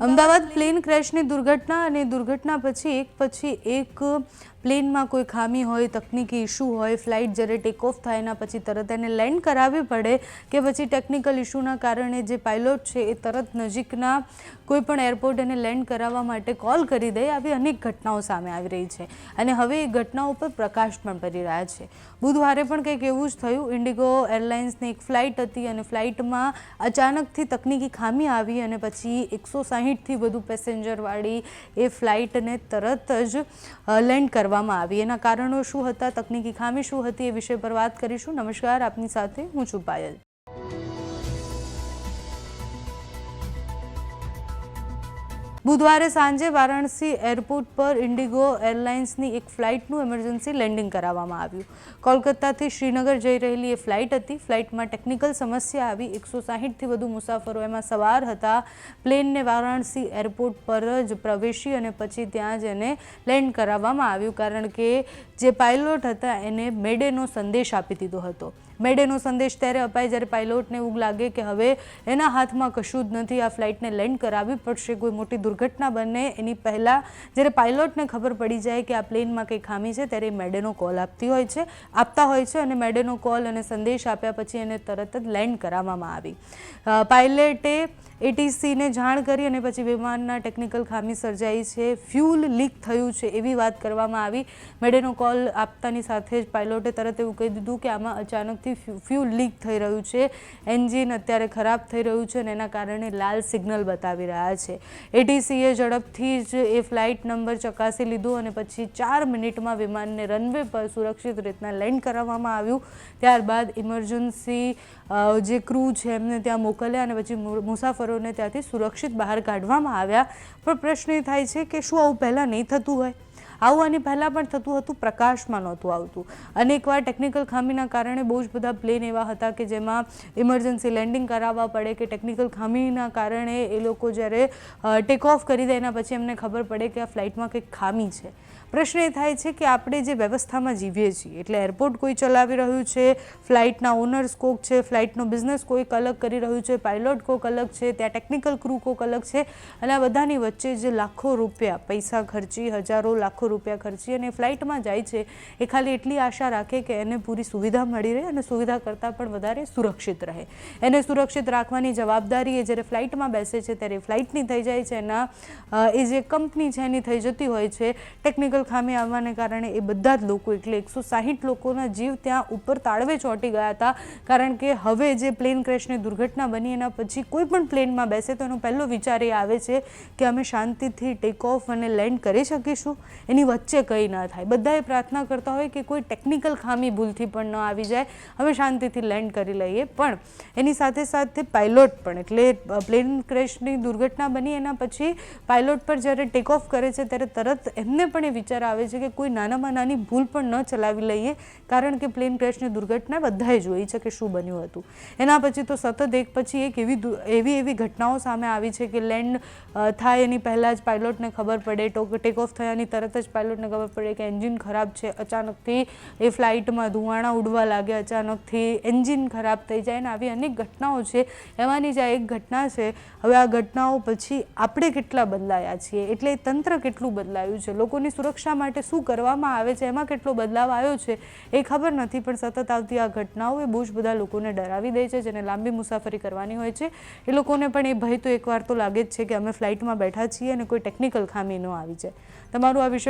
Ahmedabad plane ક્રેશની દુર્ઘટના અને દુર્ઘટના પછી એક પછી એક પ્લેનમાં કોઈ ખામી હોય, તકનિકી ઇશ્યુ હોય, ફ્લાઇટ જ્યારે ટેક ઓફ થાય એના પછી તરત એને લેન્ડ કરાવવી પડે કે પછી ટેકનિકલ ઇશ્યુના કારણે જે પાયલોટ છે એ તરત નજીકના કોઈ પણ એરપોર્ટ એને લેન્ડ કરાવવા માટે કોલ કરી દે આવી અનેક ઘટનાઓ સામે આવી રહી છે. અને હવે એ ઘટનાઓ પર પ્રકાશ પણ પડી રહ્યા છે. બુધવારે પણ કંઈક એવું જ થયું. ઇન્ડિગો એરલાઇન્સની એક ફ્લાઇટ હતી અને ફ્લાઇટમાં અચાનકથી તકનીકી ખામી આવી અને પછી એકસો સાહીઠથી વધુ પેસેન્જરવાળી એ ફ્લાઇટને તરત જ લેન્ડ કરવામાં આવી. એના કારણો શું હતા, તકનીકી ખામી શું હતી એ વિષય પર વાત કરીશું. નમસ્કાર, આપની સાથે હું છું પાયલ. બુધવારે સાંજે વારાણસી એરપોર્ટ પર ઇન્ડિગો એરલાઇન્સની એક ફ્લાઇટનું એમરજન્સી લેન્ડિંગ કરાવવામાં આવ્યું. કોલકાતાથી શ્રીનગર જઈ રહેલી એ ફ્લાઇટ હતી. ફ્લાઇટમાં ટેકનિકલ સમસ્યા આવી. એકસો સાહીઠથી વધુ મુસાફરો એમાં સવાર હતા. પ્લેનને વારાણસી એરપોર્ટ પર જ પ્રવેશી અને પછી ત્યાં જ એને લેન્ડ કરાવવામાં આવ્યું, કારણ કે જે પાયલોટ હતા એને મેડેનો સંદેશ આપી દીધો હતો. મેડેનો સંદેશ ત્યારે અપાય જ્યારે પાયલોટને એવું લાગે કે હવે એના હાથમાં કશું જ નથી, આ ફ્લાઇટને લેન્ડ કરાવવી પડશે, કોઈ મોટી દુર્ઘટના બને. એની પહેલાં જ્યારે પાયલોટને ખબર પડી જાય કે આ પ્લેનમાં કંઈ ખામી છે, ત્યારે મેડેનો કોલ આપતી હોય છે, આપતા હોય છે અને મેડેનો કોલ અને સંદેશ આપ્યા પછી એને તરત જ લેન્ડ કરાવવામાં આવી. પાયલટે એટીસીને જાણ કરી અને પછી વિમાનના ટેકનિકલ ખામી સર્જાઈ છે. ફ્યુલ લીક થયું છે એવી વાત કરવામાં આવી. મેડેનો કોલ આપતાની સાથે જ પાયલોટે તરત એવું કહી દીધું કે આમાં અચાનકથી ફ્યુલ લીક થઈ રહ્યું છે. એન્જિન અત્યારે ખરાબ થઈ રહ્યું છે અને એના કારણે લાલ સિગ્નલ બતાવી રહ્યા છે. એટીસીએ ઝડપથી જ એ ફ્લાઇટ નંબર ચકાસી લીધો અને પછી ચાર મિનિટમાં વિમાનને રનવે પર સુરક્ષિત રીતના લેન્ડ કરાવવામાં આવ્યું. ત્યારબાદ ઇમરજન્સી જે ક્રૂ છે એમને ત્યાં મોકલ્યા અને પછી મુ- મુસાફરોને ત્યાંથી સુરક્ષિત બહાર કાઢવામાં આવ્યા. પણ પ્રશ્ન એ થાય છે કે શું આવું પહેલાં નહીં થતું હોય? આવું આની પહેલાં પણ થતું હતું, પ્રકાશમાં નહોતું આવતું. અનેકવાર ટેકનિકલ ખામીના કારણે બહુ જ બધા પ્લેન એવા હતા કે જેમાં ઇમરજન્સી લેન્ડિંગ કરાવવા પડે કે ટેકનિકલ ખામીના કારણે એ લોકો જ્યારે ટેક ઓફ કરી દે એના પછી એમને ખબર પડે કે આ ફ્લાઇટમાં કંઈક ખામી છે. પ્રશ્ન એ થાય છે કે આપણે જે વ્યવસ્થામાં જીવીએ છીએ, એટલે એરપોર્ટ કોઈ ચલાવી રહ્યું છે ફ્લાઇટના ઓનર્સ કોક છે ફ્લાઇટનો બિઝનેસ કોઈક અલગ કરી રહ્યું છે પાયલોટ કોક અલગ છે, ત્યાં ટેકનિકલ ક્રૂ કોક અલગ છે, અને આ બધાની વચ્ચે જે લાખો રૂપિયા, પૈસા ખર્ચી હજારો લાખો રૂપિયા ખર્ચી અને ફ્લાઇટમાં જાય છે. એ ખાલી એટલી આશા રાખે કે એને પૂરી સુવિધા મળી રહે અને સુવિધા કરતાં પણ વધારે સુરક્ષિત રહે. એને સુરક્ષિત રાખવાની જવાબદારી એ જ્યારે ફ્લાઇટમાં બેસે છે ત્યારે ફ્લાઇટની થઈ જાય છે એના એ જે કંપની છે એની થઈ જતી હોય છે. ટેકનિકલ ખામી આવવાને કારણે એ બધા જ લોકો, એટલે એકસો સાહીઠ લોકોના જીવ ત્યાં ઉપર તાળવે ચોંટી ગયા હતા. કારણ કે હવે જે પ્લેન ક્રેશની દુર્ઘટના બની એના પછી કોઈ પણ પ્લેનમાં બેસે તો એનો પહેલો વિચાર એ આવે છે કે અમે શાંતિથી ટેક ઓફ અને લેન્ડ કરી શકીશું. એની વચ્ચે કંઈ ન થાય. બધાએ પ્રાર્થના કરતા હોય કે કોઈ ટેકનિકલ ખામી ભૂલથી પણ ન આવી જાય. અમે શાંતિથી લેન્ડ કરી લઈએ. પણ એની સાથે સાથે પાયલોટ પણ, એટલે પ્લેન ક્રેશની દુર્ઘટના બની, એના પછી પાયલોટ પર જ્યારે ટેક ઓફ કરે છે, ત્યારે તરત એમને પણ એ વિચાર આવે છે કે કોઈ નાનામાં નાની ભૂલ પણ ન ચલાવી લઈએ, કારણ કે પ્લેન ક્રેશની દુર્ઘટના બધાએ જોઈ છે કે શું બન્યું હતું. એના પછી તો સતત એક પછી એક એવી એવી એવી ઘટનાઓ સામે આવી છે કે લેન્ડ થાય એની પહેલાં જ પાયલોટને ખબર પડે, ટેક ઓફ થયાની તરત જ પાયલોટને ખબર પડે કે એન્જિન ખરાબ છે. અચાનકથી એ ફ્લાઇટમાં ધુવાણા ઉડવા લાગે અચાનકથી એન્જિન ખરાબ થઈ જાય ને આવી અનેક ઘટનાઓ છે. એમાંની જ આ એક ઘટના છે. હવે આ ઘટનાઓ પછી આપણે કેટલા બદલાયા છીએ? એટલે તંત્ર કેટલું બદલાયું છે? લોકોની સુરક્ષા માટે શું કરવામાં આવે છે? એમાં કેટલો બદલાવ આવ્યો છે? એ ખબર નથી, પણ સતત આવતી આ ઘટનાઓ એ બહુ જ બધા લોકોને ડરાવી દે છે, જેને લાંબી મુસાફરી કરવાની હોય છે. એ લોકોને પણ એ ભય તો એકવાર તો લાગે જ છે કે અમે ફ્લાઇટમાં બેઠા છીએ અને કોઈ ટેકનિકલ ખામી ન આવી જાય. તમારું આ વિષય